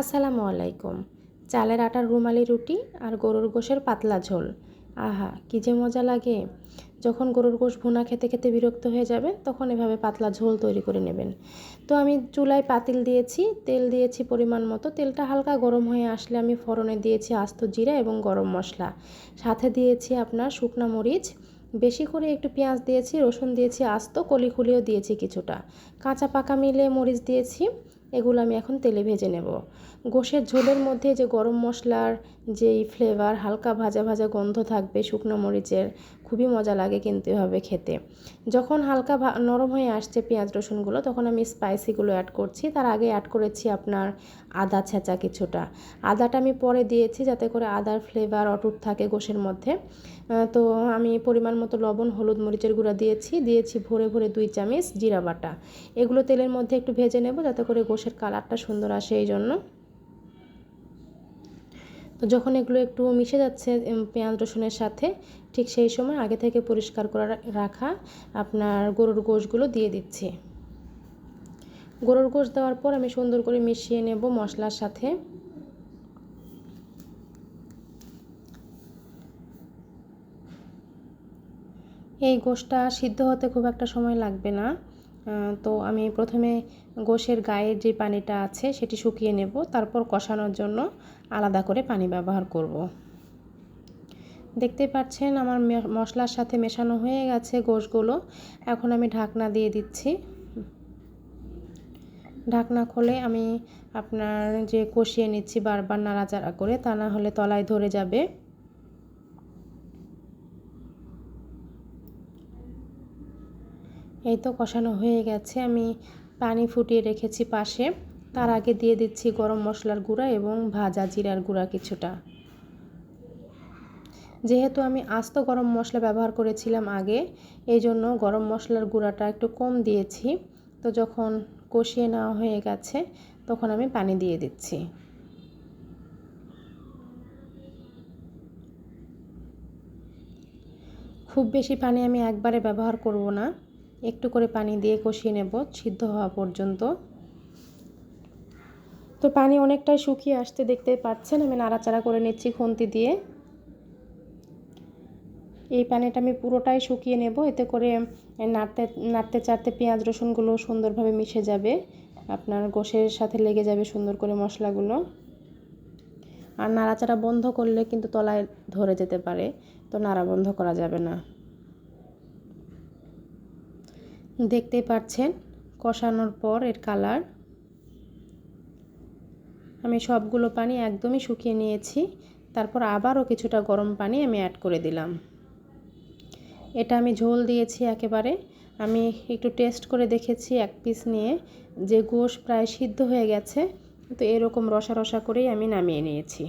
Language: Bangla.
আসসালামু আলাইকুম। চালের আটার রুমালি রুটি আর গরুর গোশের পাতলা ঝোল। আহা, কী যে মজা লাগে। যখন গরুর গোশ ভুনা খেতে খেতে বিরক্ত হয়ে যাবে, তখন এভাবে পাতলা ঝোল তৈরি করে নেবেন। তো আমি চুলায় পাতিল দিয়েছি, তেল দিয়েছি পরিমাণ মতো। তেলটা হালকা গরম হয়ে আসলে আমি ফোড়নে দিয়েছি আস্ত জিরা এবং গরম মশলা। সাথে দিয়েছি আপনার শুকনা মরিচ। বেশি করে একটু পেঁয়াজ দিয়েছি, রসুন দিয়েছি আস্ত, কলি খুলিও দিয়েছি কিছুটা। কাঁচা পাকা মিলে মরিচ দিয়েছি। এগুলো আমি এখন তেলে ভেজে নেব। গোশের ঝোলের মধ্যে যে গরম মশলার যেই ফ্লেভার হালকা ভাজা ভাজা গন্ধ থাকবে শুকনো মরিচের খুবই মজা লাগে কিন্তু এভাবে খেতে। যখন হালকা নরম হয়ে আসছে পেঁয়াজ রসুনগুলো, তখন আমি স্পাইসিগুলো অ্যাড করছি। তার আগে অ্যাড করেছি আপনার আদা ছেঁচা কিছুটা। আদাটা আমি পরে দিয়েছি যাতে করে আদার ফ্লেভার অটুট থাকে গোশের মধ্যে। তো আমি পরিমাণ মতো লবণ, হলুদ মরিচের গুঁড়া দিয়েছি। দিয়েছি ভরে ভরে দুই চামচ জিরা বাটা। এগুলো তেলের মধ্যে একটু ভেজে নেব যাতে করে গোশের কালারটা সুন্দর আসে এই জন্য তো যখন এগুলো একটু মিশে যাচ্ছে পেঁয়াজ, রসুনের সাথে, ঠিক সেই সময় আগে থেকে পরিষ্কার করে রাখা আপনার গরুর গোশগুলো দিয়ে দিচ্ছি। গরুর গোশ দেওয়ার পর আমি সুন্দর করে মিশিয়ে নেব মশলার সাথে। এই গোশটা সিদ্ধ হতে খুব একটা সময় লাগবে না। তো আমি প্রথমে গোশের গায়ের যে পানিটা আছে সেটি শুকিয়ে নেব, তারপর কষানোর জন্য আলাদা করে পানি ব্যবহার করব। দেখতে পাচ্ছেন আমার মশলার সাথে মেশানো হয়ে গেছে গোশগুলো। এখন আমি ঢাকনা দিয়ে দিচ্ছি। ঢাকনা খুলে আমি আপনার যে কষিয়ে নিচ্ছি বারবার নাড়াচাড়া করে, তা না হলে তলায় ধরে যাবে। এই তো কষানো হয়ে গেছে। আমি পানি ফুটিয়ে রেখেছি পাশে। তার আগে দিয়ে দিচ্ছি গরম মশলার গুঁড়া এবং ভাজা জিরার গুঁড়া কিছুটা। যেহেতু আমি আস্ত গরম মশলা ব্যবহার করেছিলাম আগে, এই জন্য গরম মশলার গুঁড়াটা একটু কম দিয়েছি। তো যখন কষিয়ে নেওয়া হয়ে গেছে, তখন আমি পানি দিয়ে দিচ্ছি। খুব বেশি পানি আমি একবারে ব্যবহার করব না। একটু করে পানি দিয়ে কষিয়ে নেব, সিদ্ধ হওয়া পর্যন্ত। তো পানি অনেকটাই শুকিয়ে আসতে দেখতে পাচ্ছেন, আমি নাড়াচাড়া করে নিচ্ছি খুন্তি দিয়ে। এই পানিটা আমি পুরোটাই শুকিয়ে নেব, এতে করে নাড়তে নাড়তে চাড়তে পেঁয়াজ, রসুনগুলো সুন্দরভাবে মিশে যাবে, আপনার গোশের সাথে লেগে যাবে সুন্দর করে মশলাগুলো। আর নাড়াচাড়া বন্ধ করলে কিন্তু তলায় ধরে যেতে পারে, তো নাড়া বন্ধ করা যাবে না। দেখতেই পাচ্ছেন, কষানোর পর এর কালার আমি সবগুলো পানি একদমই শুকিয়ে নিয়েছি, তারপর আবারও কিছুটা গরম পানি আমি অ্যাড করে দিলাম। এটা আমি ঝোল দিয়েছি একেবারে। আমি একটু টেস্ট করে দেখেছি এক পিস নিয়ে, যে গোশ প্রায় সিদ্ধ হয়ে গেছে, তো এরকম রসা রসা করেই আমি নামিয়ে নিয়েছি।